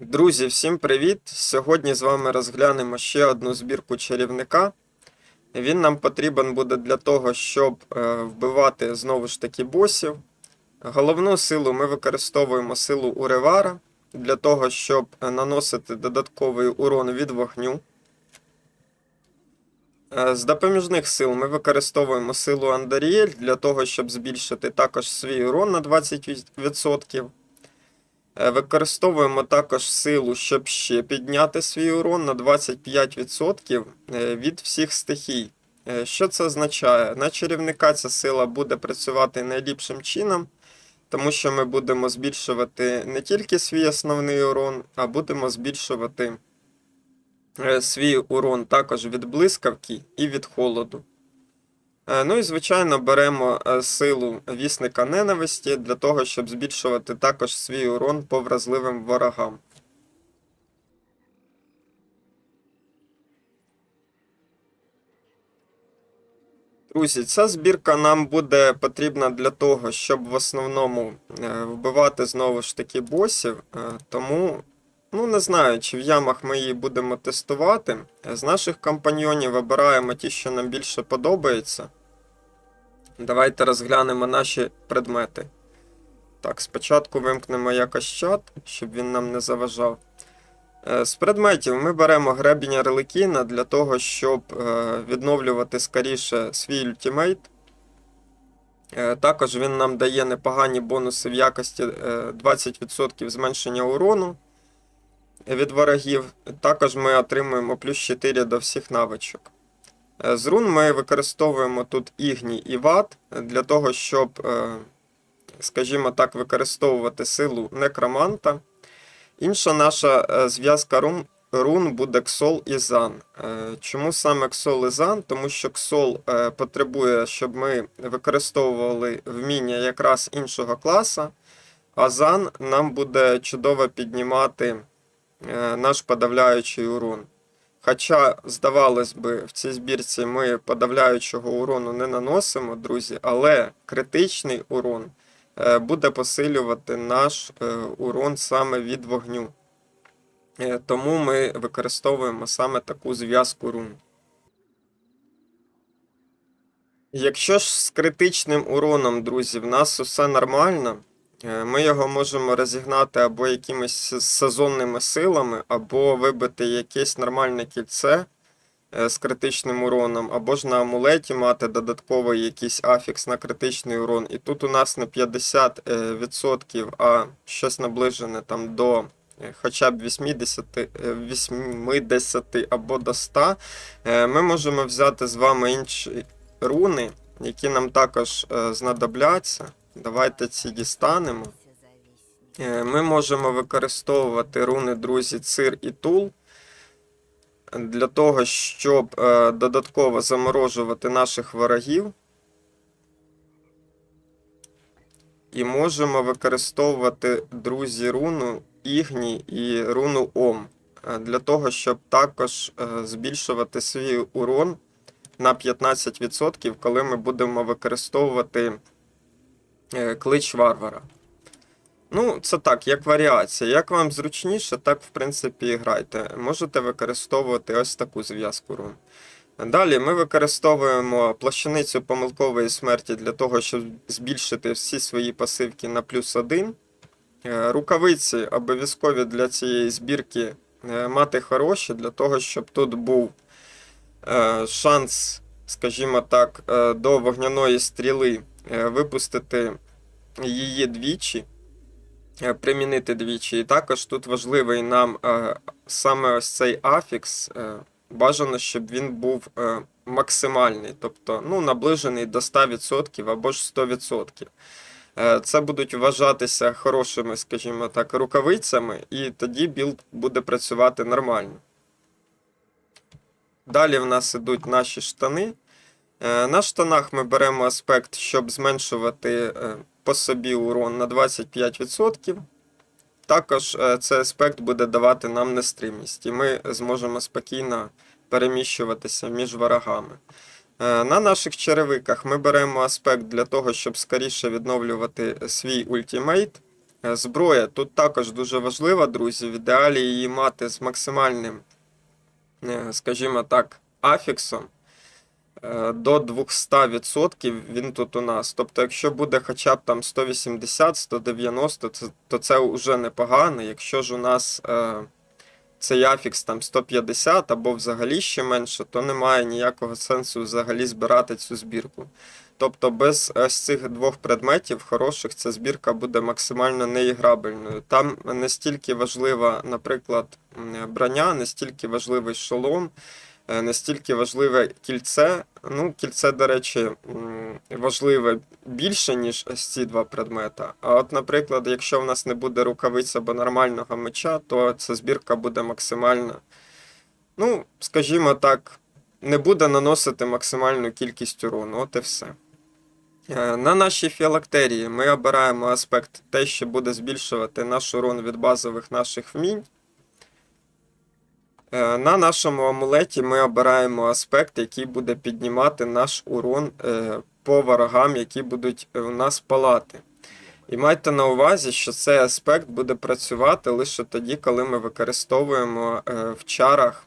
Друзі, всім привіт! Сьогодні з вами розглянемо ще одну збірку чарівника. Він нам потрібен буде для того, щоб е, вбивати знову ж таки босів. Головну силу ми використовуємо силу Уревара для того, щоб е, наносити додатковий урон від вогню. Е, З допоміжних сил ми використовуємо силу Андаріель для того, щоб збільшити також свій урон на 20%. Е, Використовуємо також силу, щоб ще підняти свій урон на 25% е, від всіх стихій. Е, Що це означає? На чарівника ця сила буде працювати найліпшим чином, тому що ми будемо збільшувати не тільки свій основний урон, а будемо збільшувати свій урон також від блискавки і від холоду. Е, Ну і, звичайно, беремо е, силу вісника ненависті для того, щоб збільшувати також свій урон по вразливим ворогам. Друзі, ця збірка нам буде потрібна для того, щоб в основному е, вбивати знову ж таки босів. Тому, ну не знаю, чи в ямах ми її будемо тестувати. З наших компаньйонів вибираємо ті, що нам більше подобається. Давайте розглянемо наші предмети. Так, спочатку вимкнемо якось чат, щоб він нам не заважав. Е, З предметів ми беремо гребіння реликіна для того, щоб е, відновлювати скоріше свій ультимейт. Е, Також він нам дає непогані бонуси в якості е, 20% зменшення урону від ворогів. Також ми отримуємо плюс 4 до всіх навичок. Е, З рун ми використовуємо тут ігній і ват для того, щоб, е, скажімо так, використовувати силу некроманта. Інша наша е, зв'язка рун, рун буде Ксол і Зан. Чому саме Ксол і Зан? Тому що Ксол потребує, щоб ми використовували вміння якраз іншого класа, а Зан нам буде чудово піднімати наш подавляючий урон. Хоча, здавалось би, в цій збірці ми подавляючого урону не наносимо, друзі, але критичний урон е, буде посилювати наш е, урон саме від вогню. Е, Тому ми використовуємо саме таку зв'язку рун. Якщо ж з критичним уроном, друзі, в нас усе нормально, е, ми його можемо розігнати або якимись сезонними силами, або вибити якесь нормальне кільце е, з критичним уроном, або ж на амулеті мати додатковий якийсь афікс на критичний урон. І тут у нас не 50%, а щось наближене там до е, хоча б 80, е, 80 або до 100. Е, Ми можемо взяти з вами інші руни, які нам також е, знадобляться. Давайте ці дістанемо. Е, Ми можемо використовувати руни, друзі, цир і тул для того, щоб е, додатково заморожувати наших ворогів. І можемо використовувати, друзі, руну Ігні і руну Ом е, для того, щоб також збільшувати свій урон на 15%, коли ми будемо використовувати клич варвара. Ну, це так, як варіація. Як вам зручніше, так в принципі і грайте. Можете використовувати ось таку зв'язку рун. Далі ми використовуємо плащаницю помилкової смерті для того, щоб збільшити всі свої пасивки на плюс 1. Е, Рукавиці обов'язкові для цієї збірки е, мати хороші, для того, щоб тут був е, шанс, скажімо так, е, до вогняної стріли е, випустити її двічі, е, примінити двічі. І також тут важливий нам е, саме ось цей афікс. е, Бажано, щоб він був максимальний, тобто ну, наближений до 100% або ж 100%. Е, Це будуть вважатися хорошими, скажімо так, рукавицями, і тоді білд буде працювати нормально. Далі в нас ідуть наші штани. На штанах ми беремо аспект, щоб зменшувати по собі урон на 25%. Також е, цей аспект буде давати нам нестримність, і ми зможемо спокійно переміщуватися між ворогами. Е, На наших черевиках ми беремо аспект для того, щоб скоріше відновлювати свій ультимейт. Е, Зброя тут також дуже важлива, друзі. В ідеалі її мати з максимальним, скажімо так, афіксом. Е, До 200% він тут у нас. Тобто, якщо буде хоча б там 180-190, то це вже непогано. Якщо ж у нас е, цей афікс там 150 або взагалі ще менше, то немає ніякого сенсу взагалі збирати цю збірку. Тобто без ось цих двох предметів хороших ця збірка буде максимально неіграбельною. Там не стільки важлива, наприклад, броня, не стільки важливий шолом, е, не стільки важливе кільце. Ну, кільце, до речі, важливе більше, ніж ці два предмета. А от, наприклад, якщо в нас не буде рукавиць або нормального меча, то ця збірка буде максимально, ну, скажімо так, не буде наносити максимальну кількість урону. От і все. Е, На нашій філактерії ми обираємо аспект те, що буде збільшувати наш урон від базових наших вмінь. Е, На нашому амулеті ми обираємо аспект, який буде піднімати наш урон е, по ворогам, які будуть у нас палати. І майте на увазі, що цей аспект буде працювати лише тоді, коли ми використовуємо е, в чарах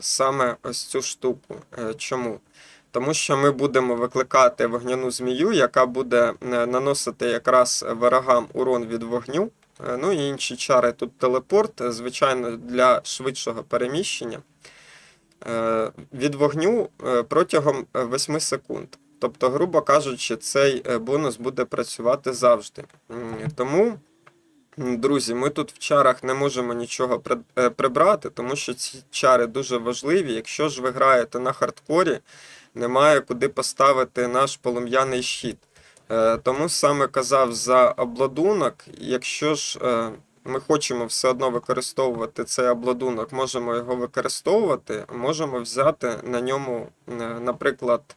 саме ось цю штуку. Чому? Тому що ми будемо викликати вогняну змію, яка буде наносити якраз ворогам урон від вогню. Е, Ну і інші чари. Тут телепорт, е, звичайно, для швидшого переміщення е, від вогню протягом е, 8 секунд. Тобто, грубо кажучи, цей бонус буде працювати завжди. Тому, друзі, ми тут в чарах не можемо нічого прибрати, тому що ці чари дуже важливі. Якщо ж ви граєте на хардкорі, немає куди поставити наш полум'яний щит. Е, Тому саме казав за обладунок, якщо ж е, ми хочемо все одно використовувати цей обладунок, можемо його використовувати, можемо взяти на ньому, е, наприклад,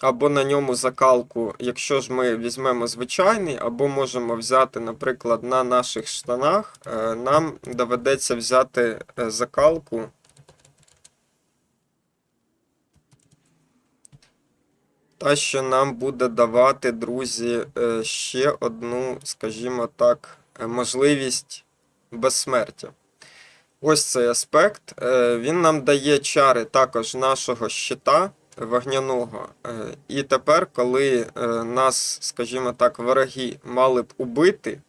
або на ньому закалку, якщо ж ми візьмемо звичайний, або можемо взяти, наприклад, на наших штанах, нам доведеться взяти закалку. Та, що нам буде давати, друзі, е, ще одну, скажімо так, е, можливість безсмертя. Ось цей аспект. Е, Він нам дає чари також нашого щита вогняного. І тепер, коли нас, скажімо так, вороги мали б убити,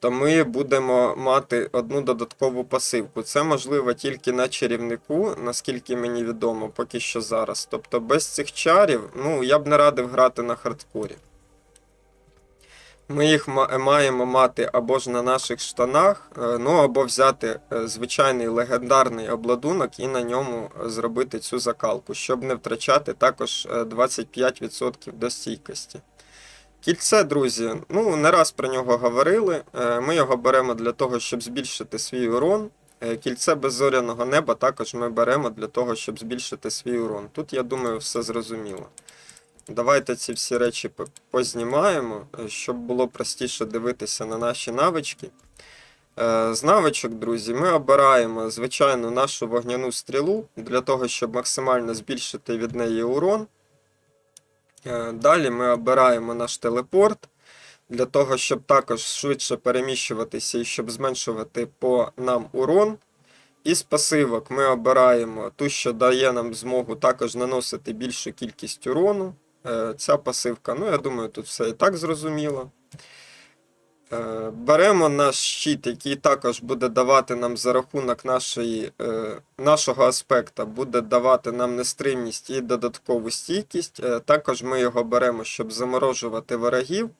то ми будемо мати одну додаткову пасивку. Це можливо тільки на чарівнику, наскільки мені відомо, поки що зараз. Тобто без цих чарів, ну, я б не радив грати на хардкорі. Ми їх маємо мати або ж на наших штанах, е, ну або взяти е, звичайний легендарний обладунок і на ньому е, зробити цю закалку, щоб не втрачати також е, 25% до стійкості. Кільце, друзі, ну не раз про нього говорили. Е, Ми його беремо для того, щоб збільшити свій урон. Е, Кільце беззоряного неба також ми беремо для того, щоб збільшити свій урон. Тут, я думаю, все зрозуміло. Давайте ці всі речі познімаємо, е, щоб було простіше дивитися на наші навички. З навичок, друзі, ми обираємо, звичайно, нашу вогняну стрілу для того, щоб максимально збільшити від неї урон. Е, Далі ми обираємо наш телепорт для того, щоб також швидше переміщуватися і щоб зменшувати по нам урон. І з пасивок ми обираємо ту, що дає нам змогу також наносити більшу кількість урону. Е, Ця пасивка, ну я думаю, тут все і так зрозуміло. Е, Беремо наш щит, який також буде давати нам за рахунок нашої, е, нашого аспекта, буде давати нам нестримність і додаткову стійкість. Е, Також ми його беремо, щоб заморожувати ворогів.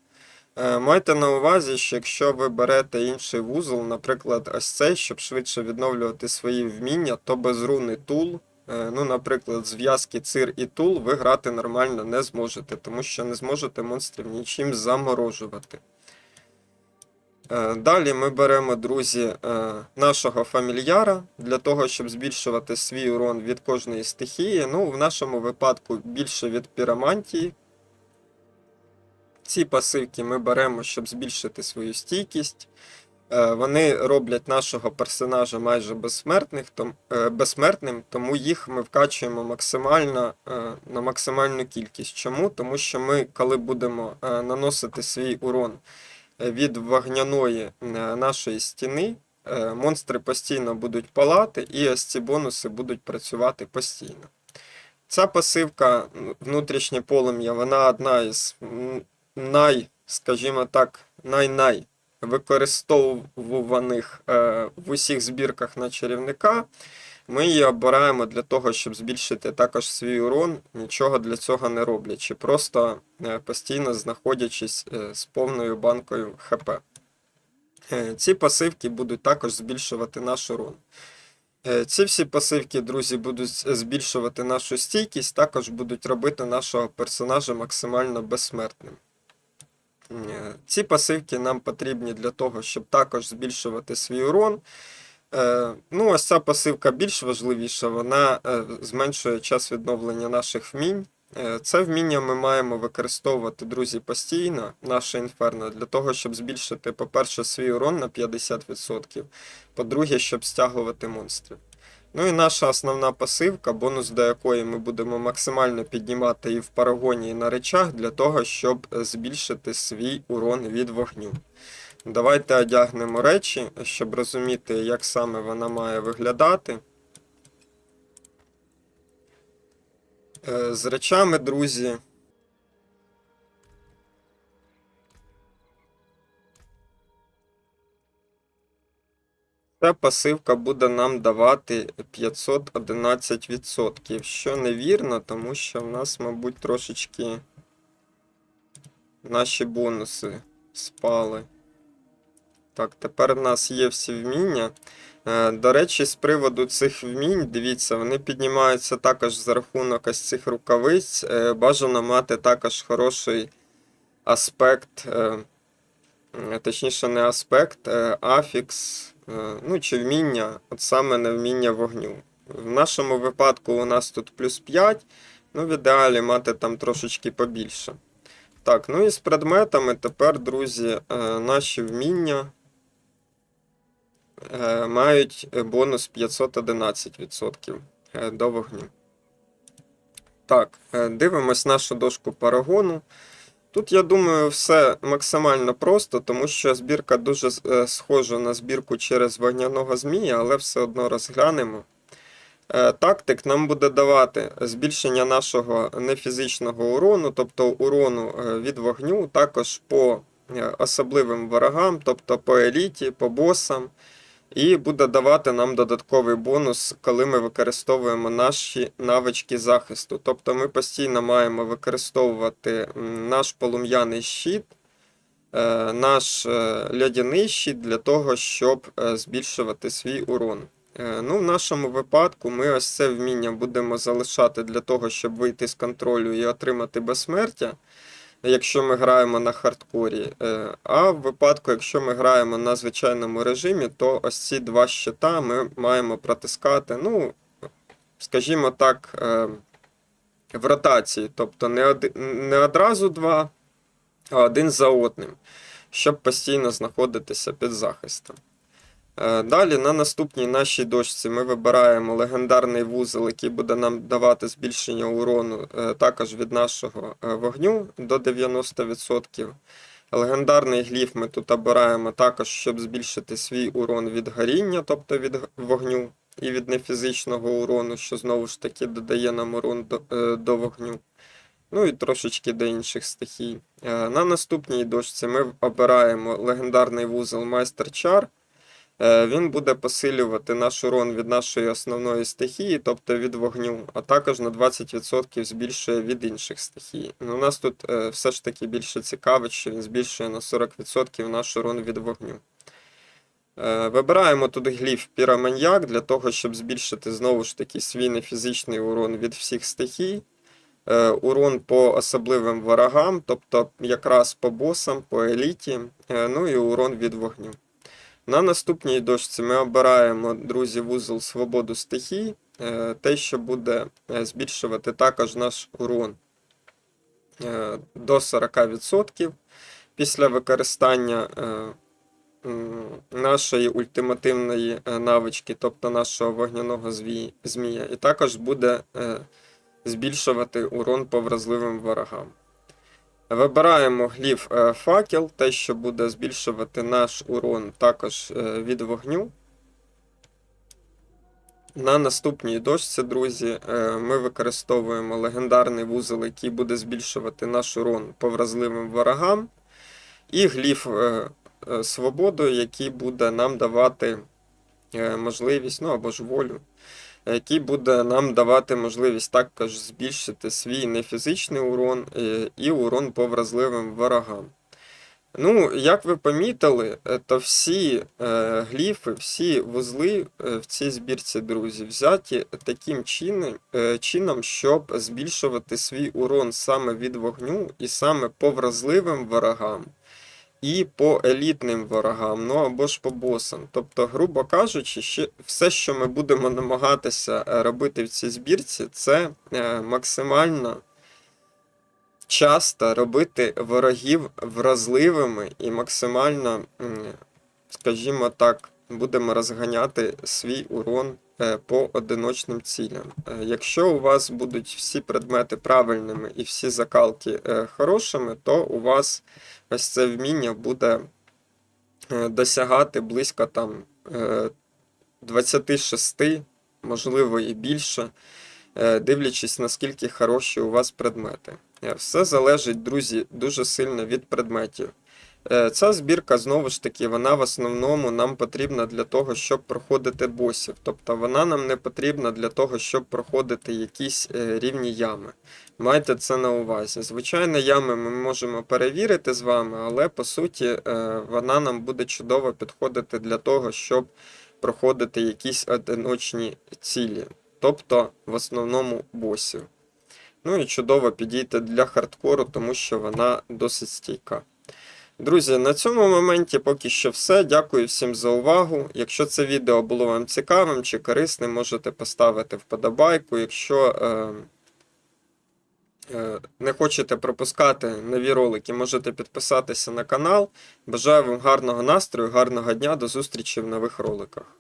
Майте на увазі, що якщо ви берете інший вузол, наприклад, ось цей, щоб швидше відновлювати свої вміння, то без руни тул, ну, наприклад, зв'язки цир і тул, ви грати нормально не зможете, тому що не зможете монстрів нічим заморожувати. Е, Далі ми беремо, друзі, е, нашого фамільяра для того, щоб збільшувати свій урон від кожної стихії. Ну, в нашому випадку більше від піромантії. Ці пасивки ми беремо, щоб збільшити свою стійкість. Е, Вони роблять нашого персонажа майже безсмертним, тому їх ми вкачуємо максимально на максимальну кількість. Чому? Тому що ми, коли будемо наносити свій урон від вогняної е, нашої стіни, е, монстри постійно будуть палати, і ось ці бонуси будуть працювати постійно. Ця пасивка внутрішнє полум'я, вона одна із най, скажімо так, най-най використовуваних е, в усіх збірках на чарівника. Ми її обираємо для того, щоб збільшити також свій урон, нічого для цього не роблячи, просто е, постійно знаходячись е, з повною банкою ХП. Е, Ці пасивки будуть також збільшувати наш урон. Ці всі пасивки, друзі, будуть збільшувати нашу стійкість, також будуть робити нашого персонажа максимально безсмертним. Ці пасивки нам потрібні для того, щоб також збільшувати свій урон. Е, Ну, ось ця пасивка більш важливіша, вона е, зменшує час відновлення наших вмінь. Е, Це вміння ми маємо використовувати, друзі, постійно, наше інферно, для того, щоб збільшити, по-перше, свій урон на 50%, по-друге, щоб стягувати монстрів. Ну і наша основна пасивка, бонус до якої ми будемо максимально піднімати і в парагоні, і на речах, для того, щоб збільшити свій урон від вогню. Давайте одягнемо речі, щоб розуміти, як саме вона має виглядати. Е, З речами, друзі. Ця пасивка буде нам давати 511%, що невірно, тому що в нас, мабуть, трошечки наші бонуси спали. Так, тепер в нас є всі вміння. Е, До речі, з приводу цих вмінь, дивіться, вони піднімаються також за рахунок ось цих рукавиць. Е, Бажано мати також хороший аспект, е, точніше, не аспект, афікс, ну чи вміння, от саме не вміння вогню. В нашому випадку у нас тут плюс 5, ну в ідеалі мати там трошечки побільше. Так, ну і з предметами тепер, друзі, наші вміння мають бонус 511% е, до вогню. Так, е, дивимось нашу дошку парагону. Тут, я думаю, все максимально просто, тому що збірка дуже е, схожа на збірку через вогняного змія, але все одно розглянемо. Е, Тактик нам буде давати збільшення нашого нефізичного урону, тобто урону е, від вогню, також по е, особливим ворогам, тобто по еліті, по босам. І буде давати нам додатковий бонус, коли ми використовуємо наші навички захисту. Тобто ми постійно маємо використовувати наш полум'яний щит, е, наш е, льодяний щит для того, щоб е, збільшувати свій урон. Ну, в нашому випадку ми ось це вміння будемо залишати для того, щоб вийти з контролю і отримати безсмертя, якщо ми граємо на хардкорі. Е, А в випадку, якщо ми граємо на звичайному режимі, то ось ці два щита ми маємо протискати, ну, скажімо так, е, в ротації. Тобто не, оди- не одразу два, а один за одним, щоб постійно знаходитися під захистом. Е, Далі на наступній нашій дошці ми вибираємо легендарний вузол, який буде нам давати збільшення урону е, також від нашого е, вогню до 90%. Легендарний гліф ми тут обираємо також, щоб збільшити свій урон від горіння, тобто від вогню, і від нефізичного урону, що знову ж таки додає нам урон до, до вогню. Ну і трошечки до інших стихій. На наступній дошці ми обираємо легендарний вузол Майстер Чар. Е, Він буде посилювати наш урон від нашої основної стихії, тобто від вогню, а також на 20% збільшує від інших стихій. Ну, у нас тут е, все ж таки більше цікавить, що він збільшує на 40% наш урон від вогню. Е, Вибираємо тут гліф піроманьяк для того, щоб збільшити знову ж таки свій нефізичний урон від всіх стихій. Урон по особливим ворогам, тобто якраз по босам, по еліті, ну і урон від вогню. На наступній дошці ми обираємо, друзі, вузол свободу стихій, е, те, що буде е, збільшувати також наш урон е, до 40% після використання нашої ультимативної навички, тобто нашого вогняного змія, і також буде збільшувати урон по вразливим ворогам. Вибираємо гліф е, факел, те, що буде збільшувати наш урон також е, від вогню. На наступній дошці, друзі, е, ми використовуємо легендарний вузол, який буде збільшувати наш урон по вразливим ворогам. І гліф свободу, який буде нам давати можливість, ну або ж волю, який буде нам давати можливість також збільшити свій нефізичний урон е, і урон по вразливим ворогам. Ну, як ви помітили, е, то всі е, гліфи, всі вузли е, в цій збірці, друзі, взяті таким е, чином, щоб збільшувати свій урон саме від вогню і саме по вразливим ворогам і по елітним ворогам, ну або ж по босам. Тобто, грубо кажучи, ще все, що ми будемо намагатися е, робити в цій збірці, це е, максимально часто робити ворогів вразливими і максимально, скажімо так, будемо розганяти свій урон по одиночним цілям. Е, Якщо у вас будуть всі предмети правильними і всі закалки е, хорошими, то у вас ось це вміння буде е, досягати близько там е, 26, можливо і більше, е, дивлячись, наскільки хороші у вас предмети. Е, Все залежить, друзі, дуже сильно від предметів. Е, Ця збірка, знову ж таки, вона в основному нам потрібна для того, щоб проходити босів. Тобто вона нам не потрібна для того, щоб проходити якісь е, рівні ями. Майте це на увазі. Звичайно, ями ми можемо перевірити з вами, але по суті е, вона нам буде чудово підходити для того, щоб проходити якісь одиночні цілі, тобто в основному босів. Ну і чудово підійти для хардкору, тому що вона досить стійка. Друзі, на цьому моменті поки що все. Дякую всім за увагу. Якщо це відео було вам цікавим чи корисним, можете поставити вподобайку. Якщо е, е, не хочете пропускати нові ролики, можете підписатися на канал. Бажаю вам гарного настрою, гарного дня, до зустрічі в нових роликах.